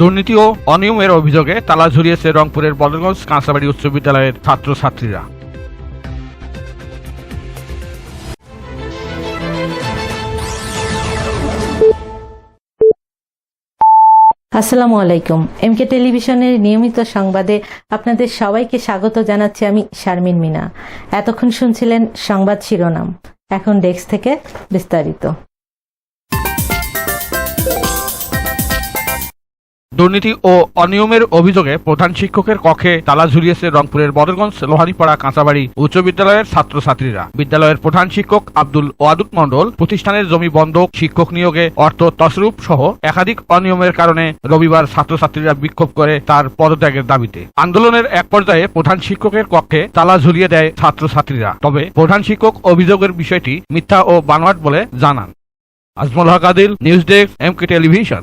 দুর্নীতি ও অনিয়মের অভিযোগে তালা ঝুরিয়েছে রংপুরের বদরগঞ্জ কাঁচাবাড়ি উচ্চ বিদ্যালয়ের ছাত্রছাত্রীরা। আসসালামু আলাইকুম। এমকে টেলিভিশনের নিয়মিত সংবাদে আপনাদের সবাইকে স্বাগত জানাচ্ছি আমি শারমিন মিনা। এতক্ষণ শুনছিলেন সংবাদ শিরোনাম। এখন ডেস্ক থেকে বিস্তারিত। দুর্নীতি ও অনিয়মের অভিযোগে প্রধান শিক্ষকের কক্ষে তালা ঝুলিয়েছে রংপুরের বদরগঞ্জ, লোহানীপাড়া কাঁচাবাড়ি উচ্চ বিদ্যালয়ের ছাত্রছাত্রীরা। বিদ্যালয়ের প্রধান শিক্ষক আব্দুল ওয়াদুদ মণ্ডল প্রতিষ্ঠানের জমি বন্ধক, শিক্ষক নিয়োগে অর্থ তসরূপ সহ একাধিক অনিয়মের কারণে রবিবার ছাত্রছাত্রীরা বিক্ষোভ করে তার পদত্যাগের দাবিতে। আন্দোলনের এক পর্যায়ে প্রধান শিক্ষকের কক্ষে তালা ঝুলিয়ে দেয় ছাত্রছাত্রীরা। তবে প্রধান শিক্ষক অভিযোগের বিষয়টি মিথ্যা ও বানোয়াট বলে জানান। Ajmal Haque Adil, news desk, MK television.